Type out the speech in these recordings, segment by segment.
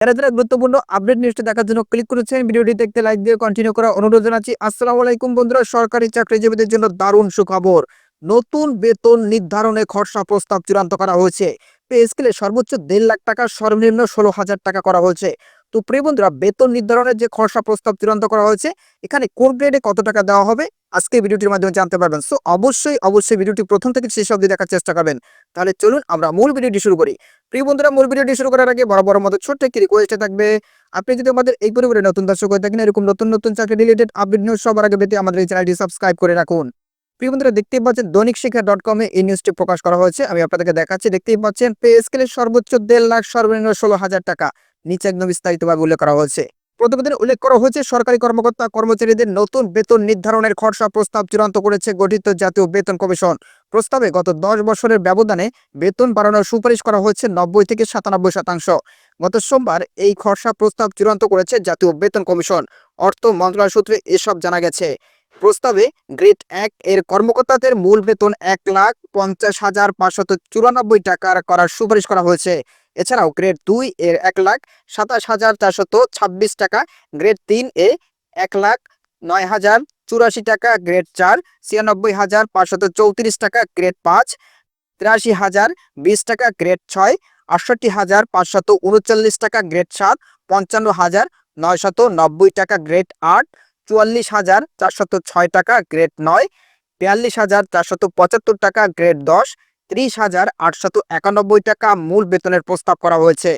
যারা যারা গুরুত্বপূর্ণ আপডেট নিউজটি দেখার জন্য ক্লিক করেছেন, ভিডিওটি দেখতে লাইক দিয়ে কন্টিনিউ করা অনুরোধ জানাচ্ছি। আসসালামু আলাইকুম বন্ধুরা, সরকারি চাকরিজীবীদের জন্য দারুণ সুখবর। নতুন বেতন নির্ধারণে খরচা প্রস্তাব চূড়ান্ত করা হয়েছে। পে স্কেলে সর্বোচ্চ দেড় লাখ টাকা সর্বনিম্ন ষোলো হাজার টাকা করা হয়েছে। তো প্রিয় বন্ধুরা, বেতন নির্ধারণের যে খরচা প্রস্তাব চূড়ান্ত করা হয়েছে, এখানে কোন গ্রেডে কত টাকা দেওয়া হবে, আজকে ভিডিওটির মাধ্যমে জানতে পারবেন। সো অবশ্যই অবশ্যই ভিডিওটি প্রথম থেকে শেষ অবধি দেখার চেষ্টা করবেন। তাহলে চলুন আমরা মূল ভিডিওটি শুরু করি। প্রিয় বন্ধুরা, মূল ভিডিওটি শুরু করার আগে বড় বড় মতো ছোট্ট একটি রিকোয়েস্টে থাকবে, আপনি যদি আমাদের এই পরিবারে নতুন দর্শক হয়ে থাকেন, এরকম নতুন নতুন চাকরি রিলেটেড আপডেট নিউজ সবার আগে পেতে আমাদের এই চ্যানেলটি সাবস্ক্রাইব করে রাখুন। প্রিয় বন্ধুরা, দেখতেই পাচ্ছেন দৈনিক শিক্ষা ডট কমে এই নিউজটি প্রকাশ করা হয়েছে। আমি আপনাদেরকে দেখাচ্ছি, দেখতেই পাচ্ছেন পে স্কেলের সর্বোচ্চ দেড় লাখ সর্বনিম্ন ষোলো হাজার টাকা। নিচে একদম বিস্তারিতভাবে উল্লেখ করা হয়েছে। প্রতিবেদনে উল্লেখ করা হয়েছে, সরকারি কর্মকর্তা কর্মচারীদের নতুন বেতন নির্ধারণের খরচা প্রস্তাব চূড়ান্ত করেছে গঠিত জাতীয় বেতন কমিশন। প্রস্তাবে গত দশ বছরের ব্যবধানে বেতন বাড়ানোর সুপারিশ করা হয়েছে নব্বই থেকে সাতানব্বই শতাংশ। গত সোমবার এই খরচা প্রস্তাব চূড়ান্ত করেছে জাতীয় বেতন কমিশন। অর্থ মন্ত্রণালয় সূত্রে এসব জানা গেছে। প্রস্তাবে গ্রেড এক এর কর্মকর্তাদের মূল বেতন এক লাখ পঞ্চাশ হাজার পাঁচশত চুরানব্বই টাকার করার সুপারিশ করা হয়েছে। এছাড়াও গ্রেড দুই এর এক লাখ সাতাশ হাজার চারশত ছাব্বিশ টাকা গ্রেড তিন এ এক লাখ নয় হাজার চুরাশি টাকা গ্রেড চার ছিয়ানব্বই হাজার পাঁচশত চৌত্রিশ টাকা গ্রেড পাঁচ তিরাশি হাজার বিশ টাকা গ্রেড ছয় আটষট্টি হাজার পাঁচশত উনচল্লিশ টাকা গ্রেড সাত পঞ্চান্ন হাজার নয়শত নব্বই টাকা গ্রেড আট চুয়াল্লিশ হাজার চারশত ছয় টাকা গ্রেড নয় বিয়াল্লিশ হাজার চারশত পঁচাত্তর টাকা গ্রেড দশ ত্রিশ হাজার আটশত একানব্বই টাকা মূল বেতনের প্রস্তাব করা হয়েছে।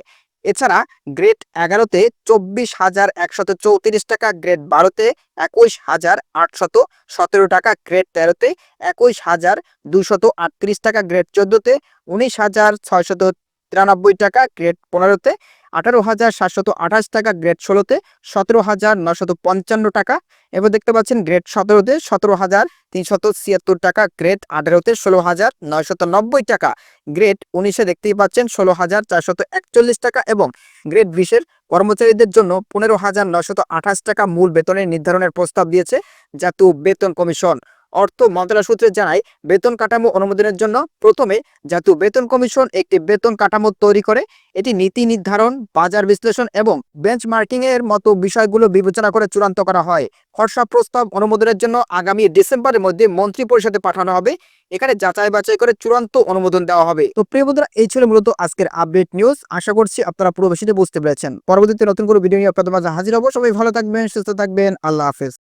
এছাড়া গ্রেড এগারোতে চব্বিশ হাজার একশত চৌত্রিশ টাকা, গ্রেড বারোতে একুশ হাজার আটশত সতেরো টাকা, গ্রেড তেরোতে একুশ হাজার দুশত আটত্রিশ টাকা, গ্রেড চোদ্দোতে উনিশ হাজার ছয়শত তিরানব্বই টাকা, গ্রেড পনেরোতে আঠারো হাজার সাতশত আঠাশ টাকা গ্রেড ষোলোতে সতেরো হাজার নশত পঞ্চান্ন টাকা। এবার দেখতে পাচ্ছেন গ্রেড সতেরোতে সতেরো হাজার তিনশত ছিয়াত্তর টাকা গ্রেড আঠেরোতে ষোলো হাজার নয়শত নব্বই টাকা। গ্রেড উনিশে দেখতেই পাচ্ছেন ষোলো হাজার চারশত একচল্লিশ টাকা এবং গ্রেড বিশের কর্মচারীদের জন্য পনেরো হাজার নশত আঠাশ টাকা মূল বেতনের নির্ধারণের প্রস্তাব দিয়েছে জাতীয় বেতন কমিশন। অর্থ মন্ত্রণালয় সূত্রে জানায়, বেতন কাঠামো অনুমোদনের জন্য প্রথমে জাতীয় বেতন কমিশন একটি বেতন কাঠামো তৈরি করে। এটি নীতি নির্ধারণ, বাজার বিশ্লেষণ এবং বেঞ্চমার্কিং এর মতো বিষয়গুলো বিবেচনা করে চূড়ান্ত করা হয়। খসড়া প্রস্তাব অনুমোদনের জন্য আগামী ডিসেম্বরের মধ্যে মন্ত্রী পরিষদে পাঠানো হবে। এখানে যাচাই বাছাই করে চূড়ান্ত অনুমোদন দেওয়া হবে। তো প্রিয় বন্ধুরা, এই ছিল মূলত আজকের আপডেট নিউজ আশা করছি আপনারা পুরো বুঝতে পেরেছেন। পরবর্তীতে নতুন করে ভিডিও নিয়ে আপনাদের মাঝে হাজির হব। সবাই ভালো থাকবেন, সুস্থ থাকবেন। আল্লাহ হাফেজ।